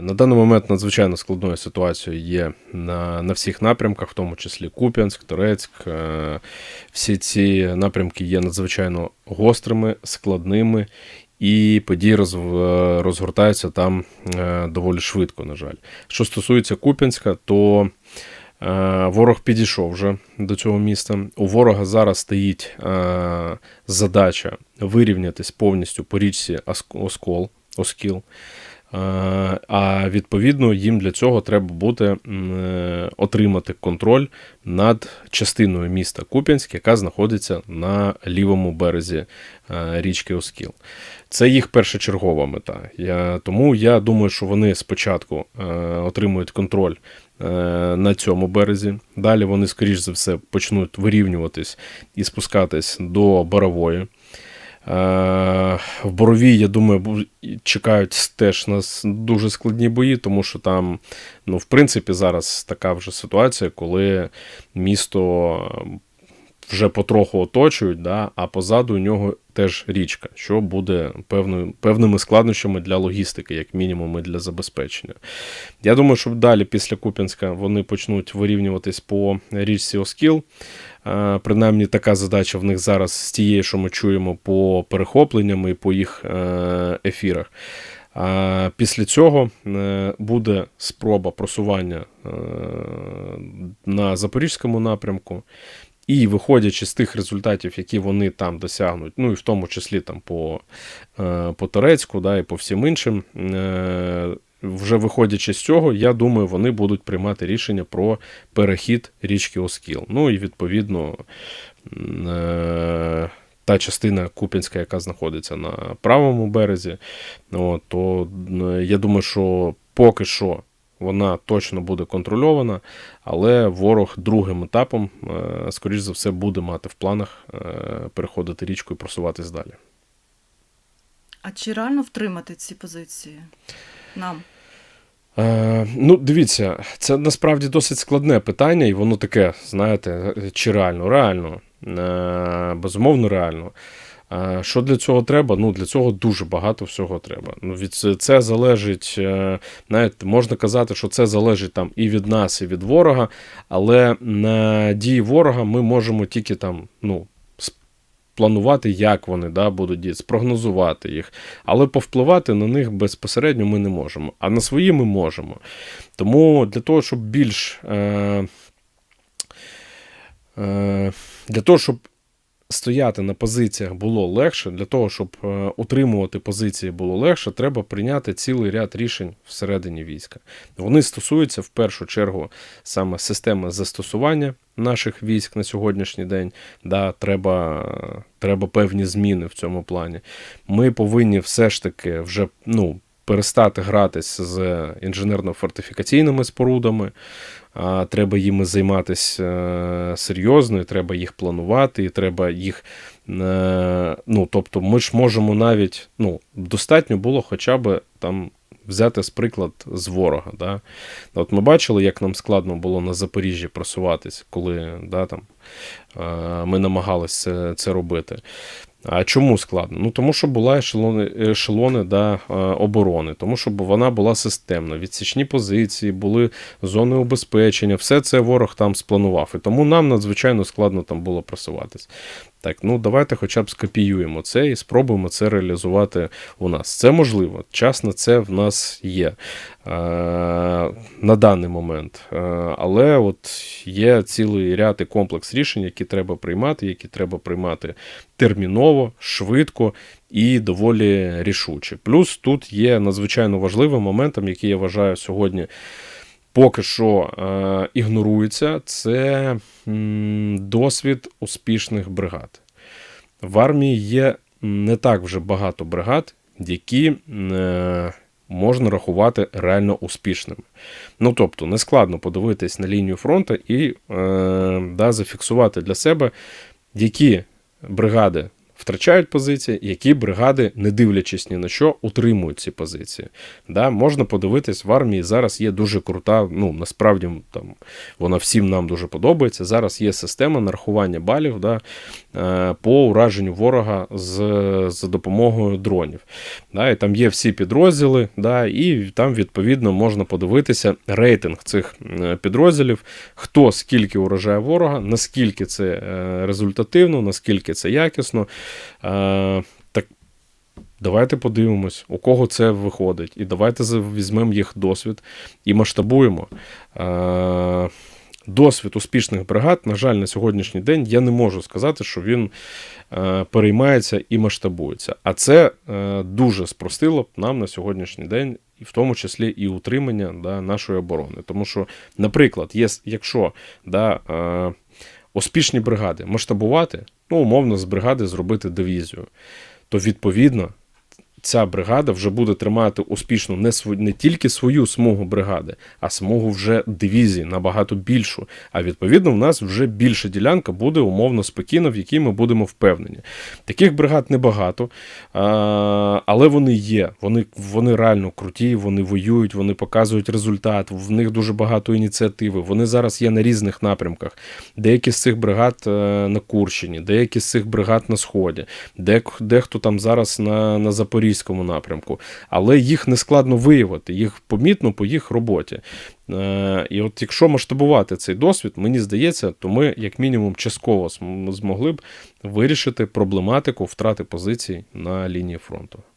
На даний момент надзвичайно складною ситуацією є на на всіх напрямках, в тому числі Куп'янськ, Турецьк. Е, всі ці напрямки є надзвичайно гострими, складними, і події роз, розгортаються там е, доволі швидко, на жаль. Що стосується Куп'янська, то е, ворог підійшов вже до цього міста. У ворога зараз стоїть задача вирівнятись повністю по річці Оскол, Оскіл. А відповідно їм для цього треба буде е, отримати контроль над частиною міста Куп'янськ, яка знаходиться на лівому березі е, річки Оскіл. Це їх першочергова мета. Я, Тому я думаю, що вони спочатку е, отримують контроль на цьому березі. Далі вони, скоріш за все, почнуть вирівнюватись і спускатись до Борової. Е, в Боровій, я думаю, чекають теж нас дуже складні бої, тому що там, ну, в принципі, зараз така вже ситуація, коли місто вже потроху оточують, да, а позаду у нього теж річка, що буде певною, певними складнощами для логістики, як мінімум, і для забезпечення. Я думаю, що далі, після Куп'янська, вони почнуть вирівнюватись по річці Оскіл. Принаймні, така задача в них зараз з тією, що ми чуємо по перехопленням і по їх е, ефірах. Після цього е, буде спроба просування е, на запорізькому напрямку. І виходячи з тих результатів, які вони там досягнуть, ну і в тому числі там по по Турецьку, да, і по всім іншим, вже виходячи з цього, я думаю, вони будуть приймати рішення про перехід річки Оскіл. Ну і відповідно е, та частина Куп'янська, яка знаходиться на правому березі, то е, я думаю, що поки що. Вона точно буде контрольована, але ворог другим етапом, е, скоріш за все, буде мати в планах переходити річку і просуватись далі. А чи реально втримати ці позиції? нам? Е, Ну, дивіться, це насправді досить складне питання, і воно таке, знаєте, чи реально? Реально, е, безумовно, реально. Е, що для цього треба? Ну, Для цього дуже багато всього треба. Ну, від Це залежить, е, знаєте, можна казати, що це залежить там і від нас, і від ворога, але на дії ворога ми можемо тільки там, ну, спланувати, як вони да, будуть діяти, спрогнозувати їх. Але повпливати на них безпосередньо ми не можемо. А на свої ми можемо. Тому для того, щоб більш. Е, е, Для того, щоб стояти на позиціях було легше, для того, щоб е, утримувати позиції було легше, треба прийняти цілий ряд рішень всередині війська. Вони стосуються в першу чергу саме системи застосування наших військ на сьогоднішній день. Да, Треба треба певні зміни в цьому плані. Ми повинні все ж таки вже ну, перестати гратися з інженерно-фортифікаційними спорудами. А треба їми займатися е, серйозно, і треба їх планувати, і треба їх. Е, ну, Тобто, ми ж можемо навіть ну, достатньо було хоча б там взяти з приклад з ворога. Да? От Ми бачили, як нам складно було на Запоріжжі просуватись, коли да, там, е, ми намагалися це робити. А чому складно? Ну тому що була ешелони ешелони да, е, оборони, тому що вона була системна. Відсічні позиції, були зони убезпечення, все це ворог там спланував. І тому нам надзвичайно складно там було просуватись. Так, ну давайте хоча б скопіюємо це і спробуємо це реалізувати у нас. Це можливо, час на це в нас є е, на даний момент. Е, але от є цілий ряд і комплекс рішень, які треба приймати, які треба приймати терміново, швидко і доволі рішуче. Плюс тут є надзвичайно важливим моментом, який я вважаю сьогодні поки що е, ігнорується, це м, досвід успішних бригад. В армії є не так вже багато бригад, які е, можна рахувати реально успішними. Ну тобто, не складно подивитись на лінію фронту і е, да, зафіксувати для себе, які бригади втрачають позиції, які бригади, не дивлячись ні на що, утримують ці позиції. Да, можна подивитись, в армії зараз є дуже крута, ну насправді там вона всім нам дуже подобається. Зараз є система нарахування балів да, е, по ураженню ворога з, за допомогою дронів. Да, і там є всі підрозділи, да, і там відповідно можна подивитися рейтинг цих е, підрозділів, хто скільки уражає ворога, наскільки це е, результативно, наскільки це якісно. Е, Так давайте подивимось, у кого це виходить, і давайте візьмемо їх досвід і масштабуємо. Е, Досвід успішних бригад, на жаль, на сьогоднішній день я не можу сказати, що він е, переймається і масштабується. А це дуже спростило б нам на сьогоднішній день, і в тому числі і утримання да, нашої оборони. Тому що, наприклад, є, якщо да, успішні бригади масштабувати, ну, умовно, з бригади зробити дивізію, то відповідно. Ця бригада вже буде тримати успішно не св... не тільки свою смугу бригади, а смугу вже дивізії набагато більшу. А відповідно, в нас вже більша ділянка буде умовно спокійна, в якій ми будемо впевнені. Таких бригад небагато, але вони є. Вони, вони реально круті, вони воюють, вони показують результат. В них дуже багато ініціативи. Вони зараз є на різних напрямках. Деякі з цих бригад е, на Курщині, деякі з цих бригад на Сході, дехто там зараз на, на Запорізькому напрямку. Але їх не складно виявити, їх помітно по їх роботі. Е, І от якщо масштабувати цей досвід, мені здається, то ми, як мінімум, частково змогли б вирішити проблематику втрати позицій на лінії фронту.